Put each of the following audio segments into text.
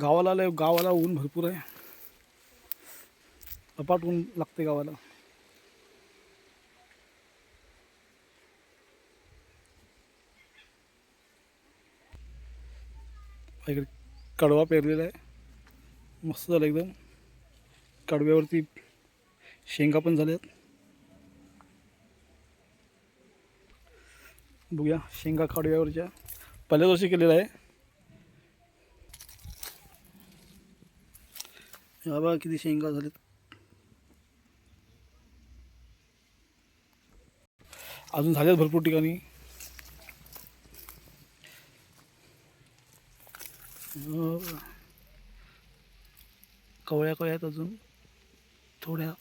गावाला आलं गावाला ऊन भरपूर आहे. अपाट ऊन लागते गावाला. इकडे कडवा पेरलेला आहे. मस्त झालं एकदम. कडव्यावरती शेंगा पण झाल्यात. बघूया शेंगा कडव्यावरच्या. पहिल्याच वर्षी केलेलं आहे. बाबा बघा किती शेंगा झालेत. अजून झाल्यात भरपूर ठिकाणी. कवळ्या कवळ्यात अजून. थोड्या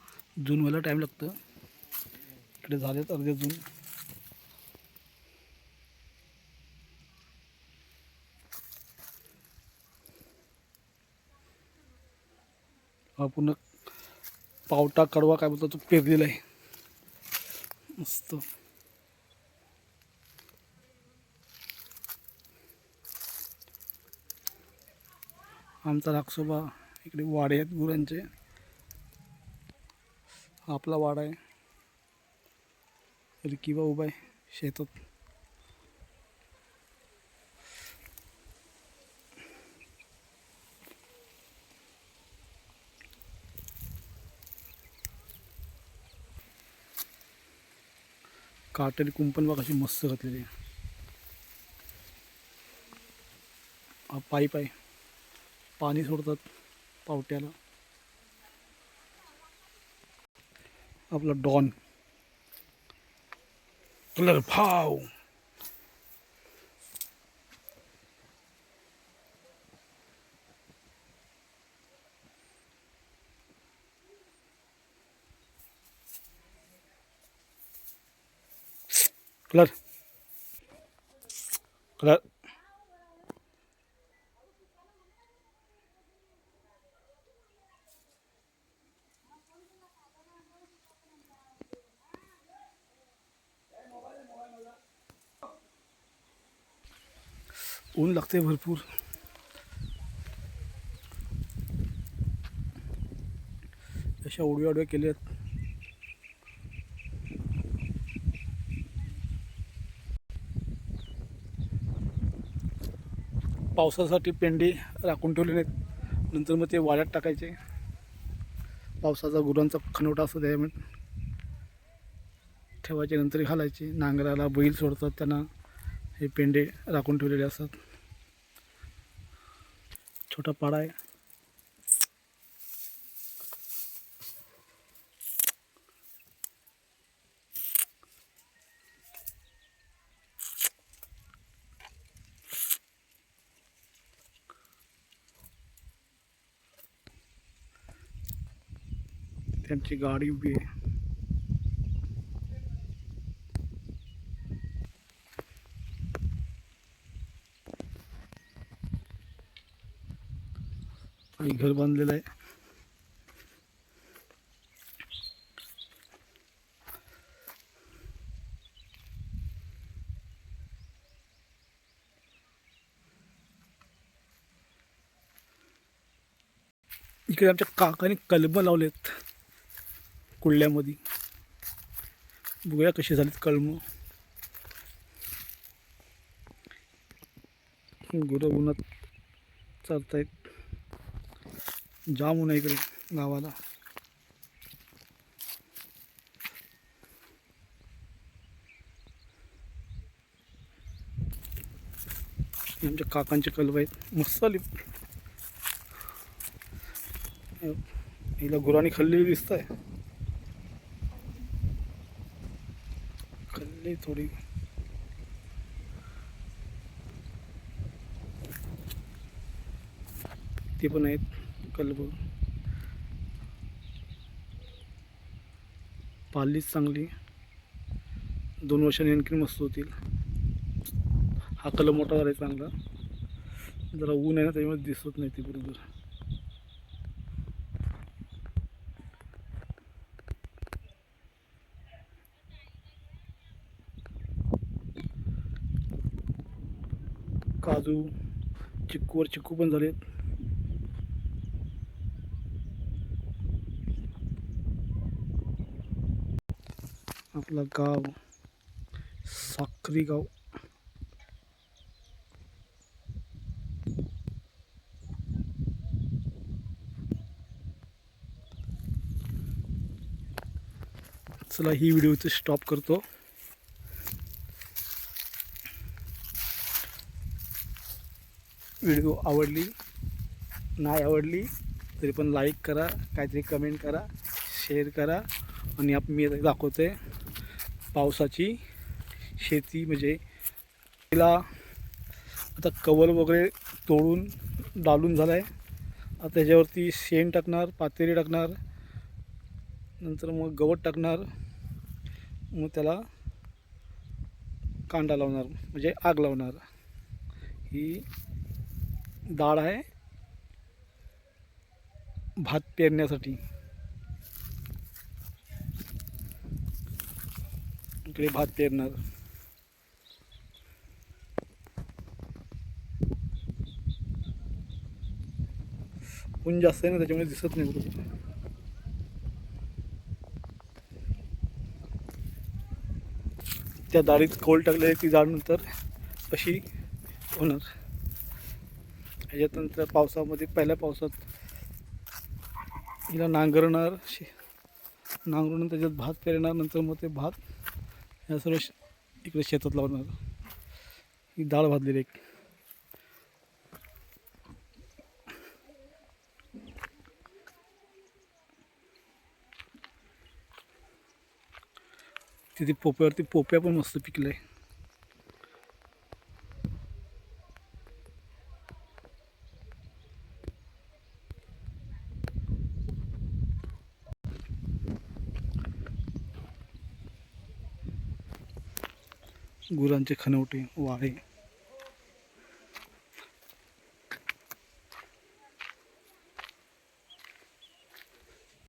जून व्हायला टाईम लागतं. इकडे झालेत अर्ध्या जून. हा पूर्ण पावटा कडवा काय बोलतो तो पेरलेला आहे. मस्त. आमचा राक्षोबा इकडे वाडे आहेत गुरांचे. आपला वाडा आहे. रिकिबा उभा आहे शेतात. काटेरी कुंपण बघा अशी मस्त घातलेली आहे. हा पाईप आहे पाणी सोडतात पावट्याला. आपला डॉन. कलर भाव कलर. कलर. ऊन लागते भरपूर. अशा उडव्या उडव्या आहेत पावसासाठी पेंडे राखून ठेवलेले आहेत. नंतर मग ते वाड्यात टाकायचे. पावसाचा गुरांचा खनवटा असतो त्यामध्ये ठेवायचे नंतर घालायचे. नांगराला बैल सोडतात त्यांना. हे पेंडे राखून ठेवलेले असतात. छोटा पाडा आहे. त्यांची गाडी उभी आहे. आणि घर बांधलेलं आहे. इकडे आमच्या काकाने कलम लावलेत. कुळल्यामध्ये बघूया कशी झालेत कलम. गुरं उन्हात चालतायत. जाम ऊन इकडे गावाला. आमच्या काकांचे कलब आहेत. मस्त आली हिला गुरांनी खाल्लेली दिसत आहे खाल्ली थोडी. ते पण आहेत कलब पालीच चांगली. दोन वर्षांनी आणखी मस्त होतील. हा कलम मोठा झाला आहे चांगला. जरा ऊन आहे ना त्यामुळे दिसत नाही ते बरोबर. काजू चिक्कूवर चिक्कू पण झालेत. आपलं गाव साखरी गाव. चला ही व्हिडिओ स्टॉप करतो. व्हिडिओ आवडली नाही आवडली तरी पण लाईक करा काहीतरी कमेंट करा शेअर करा. आणि आप मी आता दाखवते पावसाची शेती म्हणजे तिला आता कवर वगैरे तोडून डालून झालं आहे आता त्याच्यावरती शेण टाकणार पातेरी टाकणार नंतर मग गवत टाकणार मग त्याला कांदा लावणार म्हणजे आग लावणार. ही डाळ आहे. भात पेरण्यासाठी. इकडे भात पेरणार. ऊन जास्त आहे ना त्याच्यामुळे दिसत नाही कुठे. त्या दारीत खोल टाकले ती जाळ नंतर अशी होणार. ह्याच्यानंतर पावसामध्ये पहिल्या पावसात हिला नांगरणार शे नांगरून त्याच्यात भात पेरणार नंतर मग ते भात या सर्व श- इकडे शेतात लावणार. ही डाळ भाजलेली एक. तिथे पोप्यावरती पोप्या पण मस्त पिकले गुरांचे खनवटे वाळे